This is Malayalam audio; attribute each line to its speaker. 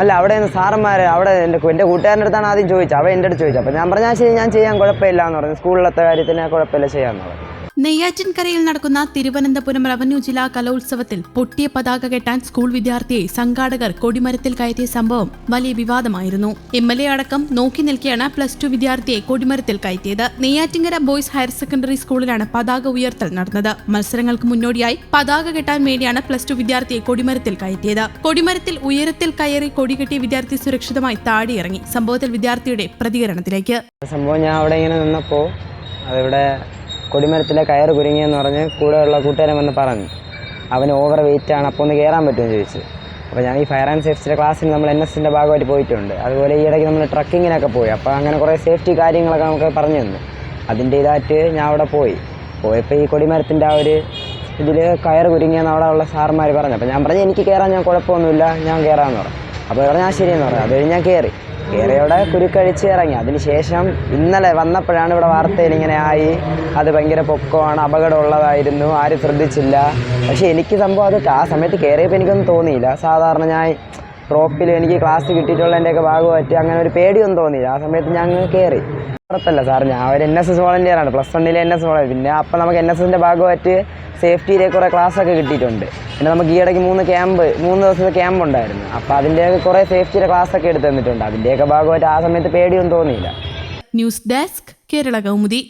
Speaker 1: അല്ല അവിടെ നിന്ന് സാറന്മാർ അവിടെ എന്റെ എന്റെ കൂട്ടുകാരന്റെ അടുത്താണ് ആദ്യം ചോദിച്ചത്. അവൻ എന്റെ അടുത്ത് ചോദിച്ചത്. അപ്പോൾ ഞാൻ പറഞ്ഞാൽ "ആ, ശരി ഞാൻ ചെയ്യാൻ കുഴപ്പമില്ല എന്ന് പറഞ്ഞു. സ്കൂളിലത്തെ കാര്യത്തിന് കുഴപ്പമില്ല ചെയ്യാമെന്ന് പറഞ്ഞു.
Speaker 2: നെയ്യാറ്റിൻകരയിൽ നടക്കുന്ന തിരുവനന്തപുരം റവന്യൂ ജില്ലാ കലോത്സവത്തിൽ പൊട്ടിയ പതാക കെട്ടാൻ സ്കൂൾ വിദ്യാർത്ഥിയെ സംഘാടകർ കൊടിമരത്തിൽ കയറ്റിയ സംഭവം വലിയ വിവാദമായിരുന്നു. എം എൽ എ അടക്കം നോക്കി നിൽക്കെയാണ് പ്ലസ് ടു വിദ്യാർത്ഥിയെ കൊടിമരത്തിൽ കയറ്റിയത്. നെയ്യാറ്റിൻകര ബോയ്സ് ഹയർ സെക്കൻഡറി സ്കൂളിലാണ് പതാക ഉയർത്തൽ നടന്നത്. മത്സരങ്ങൾക്ക് മുന്നോടിയായി പതാക കെട്ടാൻ വേണ്ടിയാണ് പ്ലസ് ടു വിദ്യാർത്ഥിയെ കൊടിമരത്തിൽ കയറ്റിയത്. കൊടിമരത്തിൽ ഉയരത്തിൽ കയറി കൊടി കെട്ടിയ വിദ്യാർത്ഥി സുരക്ഷിതമായി താഴെയിറങ്ങി സംഭവത്തിൽ വിദ്യാർത്ഥിയുടെ പ്രതികരണത്തിലേക്ക്.
Speaker 1: സംഭവം ഞാൻ അവിടെ ഇങ്ങനെ നിന്നപ്പോ അതിവിടെ കൊടിമരത്തിലെ കയറ് കുരുങ്ങിയെന്ന് പറഞ്ഞ് കൂടെയുള്ള കൂട്ടുകാരൻ വന്ന് പറഞ്ഞു അവന് ഓവർ വെയിറ്റ് ആണ് അപ്പോൾ ഒന്ന് കയറാൻ പറ്റുമെന്ന് ചോദിച്ചു. അപ്പോൾ ഞാൻ ഈ ഫയർ ആൻഡ് സേഫ്റ്റിയുടെ ക്ലാസ്സിൽ നമ്മൾ എൻ എസിന്റെ ഭാഗമായിട്ട് പോയിട്ടുണ്ട്. അതുപോലെ ഈ ഇടയ്ക്ക് നമ്മൾ ട്രക്കിങ്ങിനൊക്കെ പോയി. അപ്പോൾ അങ്ങനെ കുറേ സേഫ്റ്റി കാര്യങ്ങളൊക്കെ നമുക്ക് പറഞ്ഞു തന്നു. അതിന്റെ ഇതായിട്ട് ഞാൻ അവിടെ പോയി. പോയപ്പോൾ ഈ കൊടിമരത്തിന്റെ ആ ഒരു ഇതിൽ കയർ കുരുങ്ങിയെന്ന് അവിടെ ഉള്ള സാർമാർ പറഞ്ഞു. അപ്പോൾ ഞാൻ പറഞ്ഞു എനിക്ക് കയറാൻ ഞാൻ കുഴപ്പമൊന്നുമില്ല ഞാൻ കയറാമെന്ന് പറഞ്ഞു. അപ്പോൾ പറഞ്ഞു ഞാൻ ശരിയെന്ന് പറഞ്ഞു. അത് കഴിഞ്ഞ് ഞാൻ കയറി കയറിയോടെ കുരുക്കഴിച്ച് ഇറങ്ങി. അതിനുശേഷം ഇന്നലെ വന്നപ്പോഴാണ് ഇവിടെ വാർത്തയിൽ ഇങ്ങനെ ആയി. അത് ഭയങ്കര പൊക്കമാണ് അപകടമുള്ളതായിരുന്നു ആരും ശ്രദ്ധിച്ചില്ല. പക്ഷേ എനിക്ക് സംഭവം അത് ആ സമയത്ത് കയറിയപ്പോൾ എനിക്കൊന്നും തോന്നിയില്ല. സാധാരണ ഞാൻ റോപ്പിൽ എനിക്ക് ക്ലാസ് കിട്ടിയിട്ടുള്ളതിന്റെയൊക്കെ ഭാഗമായിട്ട് അങ്ങനെ ഒരു പേടിയൊന്നും തോന്നിയില്ല. ആ സമയത്ത് അങ്ങ് കയറി കുഴപ്പമില്ല സാർ ഞാൻ ഒരു എൻ എസ് എസ് വോളണ്ടിയറാണ് പ്ലസ് വണ്ണിലെ എൻ എസ് വോളണ്ടിയർ പിന്നെ അപ്പം നമുക്ക് എൻ എസ് എസിന്റെ ഭാഗമായിട്ട് സേഫ്റ്റിയിലെ കുറേ ക്ലാസ്സൊക്കെ കിട്ടിയിട്ടുണ്ട്. പിന്നെ നമുക്ക് ഈ ഇടയ്ക്ക് മൂന്ന് ക്യാമ്പ് മൂന്ന് ദിവസത്തെ ക്യാമ്പ് ഉണ്ടായിരുന്നു. അപ്പോൾ അതിന്റെയൊക്കെ കുറേ സേഫ്റ്റിയുടെ ക്ലാസ്സൊക്കെ എടുത്തു തന്നിട്ടുണ്ട്. അതിന്റെയൊക്കെ ഭാഗമായിട്ട് ആ സമയത്ത് പേടിയൊന്നും തോന്നിയില്ല.
Speaker 2: News desk Kerala Kaumudi